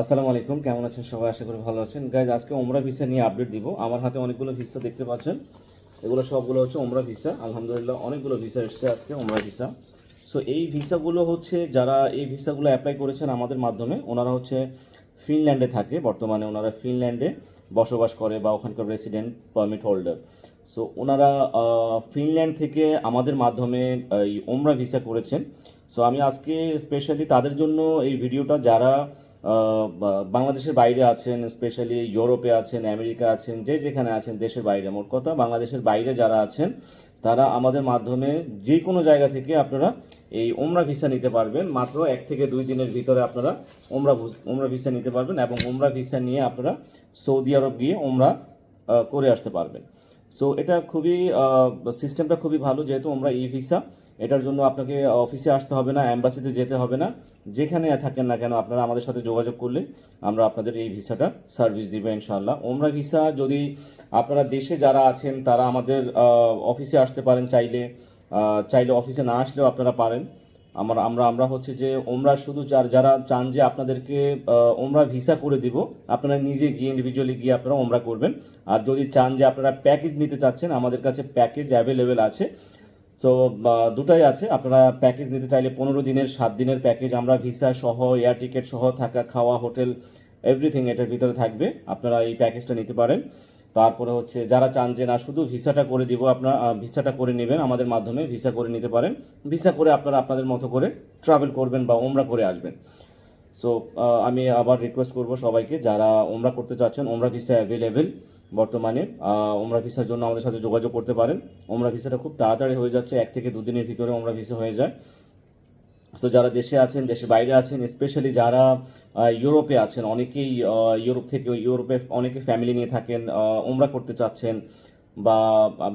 আসসালামু আলাইকুম, কেমন আছেন সবাই? আশা করি ভালো আছেন। গাইজ আজকে ওমরা ভিসা নিয়ে আপডেট দিব। আমার হাতে অনেকগুলো ভিসা দেখতে পাচ্ছেন। এগুলো সবগুলো হচ্ছে ওমরা ভিসা আলহামদুলিল্লাহ, অনেকগুলো ভিসা এসেছে আজকে ওমরা ভিসা সো এই ভিসাগুলো হচ্ছে, যারা এই ভিসাগুলো অ্যাপ্লাই করেছেন আমাদের মাধ্যমে, ওনারা হচ্ছে ফিনল্যান্ডে থাকে। বর্তমানে ওনারা ফিনল্যান্ডে বসবাস করে বা ওখানকার রেসিডেন্ট পারমিট হোল্ডার সো ওনারা ফিনল্যান্ড থেকে আমাদের মাধ্যমে এই ওমরা ভিসা করেছেন। সো আমি আজকে স্পেশালি তাদের জন্য এই ভিডিওটা যারা বাংলাদেশের বাইরে আছেন স্পেশালি ইউরোপে আছেন, আমেরিকা আছেন, যে যেখানে আছেন, দেশের বাইরে, মোট কথা বাংলাদেশের বাইরে যারা আছেন, তারা আমাদের মাধ্যমে যে কোনো জায়গা থেকে আপনারা এই ওমরা ভিসা নিতে পারবেন। মাত্র এক থেকে দুই দিনের ভিতরে আপনারা ওমরা ওমরা ভিসা নিতে পারবেন এবং ওমরা ভিসা নিয়ে আপনারা সৌদি আরব গিয়ে ওমরা করে আসতে পারবেন। সো এটা খুবই সিস্টেমটা খুবই ভালো যেহেতু আমরা ই ভিসা এটার জন্য আপনাকে অফিসে আসতে হবে না অ্যাম্বাসিতে যেতে হবে না। যেখানে থাকেন না কেন, আপনারা আমাদের সাথে যোগাযোগ করলে আমরা আপনাদের এই ভিসাটা সার্ভিস দিব ইনশাল্লাহ ওমরা ভিসা যদি আপনারা দেশে যারা আছেন, তারা আমাদের অফিসে আসতে পারেন চাইলে। চাইলে অফিসে না আসলেও আপনারা পারেন। আমরা আমরা আমরা হচ্ছে যে ওমরা শুধু যার- যারা চান যে আপনাদেরকে ওমরা ভিসা করে দিব, আপনারা নিজে গিয়ে ইন্ডিভিজুয়ালি গিয়ে আপনারা ওমরা করবেন। আর যদি চান যে আপনারা প্যাকেজ নিতে চাচ্ছেন, আমাদের কাছে প্যাকেজ অ্যাভেলেবেল আছে। সো দুটাই আছে। আপনারা প্যাকেজ নিতে চাইলে পনেরো দিনের, সাত দিনের প্যাকেজ আমরা ভিসা সহ এয়ার টিকিট সহ, থাকা, খাওয়া হোটেল এভরিথিং এটার ভিতরে থাকবে। আপনারা এই প্যাকেজটা নিতে পারেন। তারপরে হচ্ছে যারা চান যে না, শুধু ভিসাটা করে দিব, আপনারা ভিসাটা করে নেবেন, আমাদের মাধ্যমে ভিসা করে নিতে পারেন। ভিসা করে আপনারা আপনাদের মতো করে ট্রাভেল করবেন বা ওমরা করে আসবেন। সো আমি আবার রিকোয়েস্ট করব সবাইকে, যারা ওমরা করতে চাচ্ছেন, ওমরা ভিসা অ্যাভেলেবেল বর্তমানে ওমরা ভিসার জন্য আমাদের সাথে যোগাযোগ করতে পারেন। ওমরা ভিসাটা খুব তাড়াতাড়ি হয়ে যাচ্ছে, এক থেকে দুদিনের ভিতরে ওমরা ভিসা হয়ে যায়। সো যারা দেশে আছেন, দেশের বাইরে আছেন স্পেশালি যারা ইউরোপে আছেন, অনেকেই ইউরোপ থেকে ইউরোপে অনেকে ফ্যামিলি নিয়ে থাকেন ওমরা করতে চাচ্ছেন বা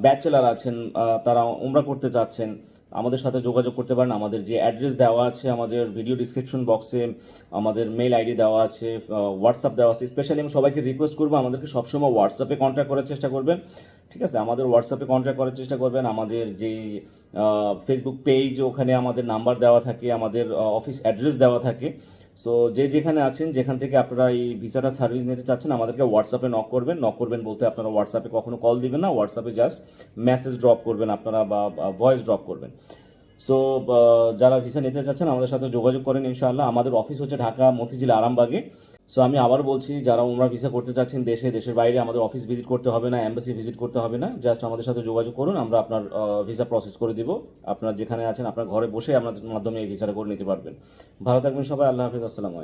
ব্যাচেলার আছেন তারা উমরা করতে চাচ্ছেন। আমাদের সাথে যোগাযোগ করতে পারেন। আমাদের যে অ্যাড্রেস দেওয়া আছে, আমাদের ভিডিও ডিসক্রিপশন বক্সে আমাদের মেল আইডি দেওয়া আছে হোয়াটসঅ্যাপ দেওয়া আছে। স্পেশালি আমি সবাইকে রিকোয়েস্ট করব, আমাদেরকে সবসময় হোয়াটসঅ্যাপে কন্ট্যাক্ট করার চেষ্টা করবেন। ঠিক আছে? আমাদের হোয়াটসঅ্যাপে কন্ট্যাক্ট করার চেষ্টা করবেন। আমাদের যে ফেসবুক পেজ ওখানে আমাদের নাম্বার দেওয়া থাকে, আমাদের অফিস অ্যাড্রেস দেওয়া থাকে। সো যে যেখানে আছেন, যেখান থেকে আপনারা এই ভিসাটা সার্ভিস নিতে চাচ্ছেন, আমাদেরকে হোয়াটসঅ্যাপে নক করবেন। নক করবেন বলতে আপনারা হোয়াটসঅ্যাপে কখনো কল দিবেন না। হোয়াটসঅ্যাপে জাস্ট মেসেজ ড্রপ করবেন আপনারা বা ভয়েস ড্রপ করবেন। সো যারা ভিসা নিতে চাচ্ছেন, আমাদের সাথে যোগাযোগ করেন ইনশাআল্লাহ। আমাদের অফিস হচ্ছে ঢাকা মতিঝিল আরামবাগে। সো আমি আবার বলছি, যারা ওমরা ভিসা করতে চাচ্ছেন দেশে, দেশের বাইরে, আমাদের অফিস ভিজিট করতে হবে না এম্বাসি ভিজিট করতে হবে না। জাস্ট আমাদের সাথে যোগাযোগ করুন, আমরা আপনার ভিসা প্রসেস করে দিব। আপনার যেখানে আছেন, আপনার ঘরে বসে আপনাদের মাধ্যমে এই ভিসাটা করে নিতে পারবেন। ভালো থাকবেন সবাই, আল্লাহ হাফিজ, আসসালামু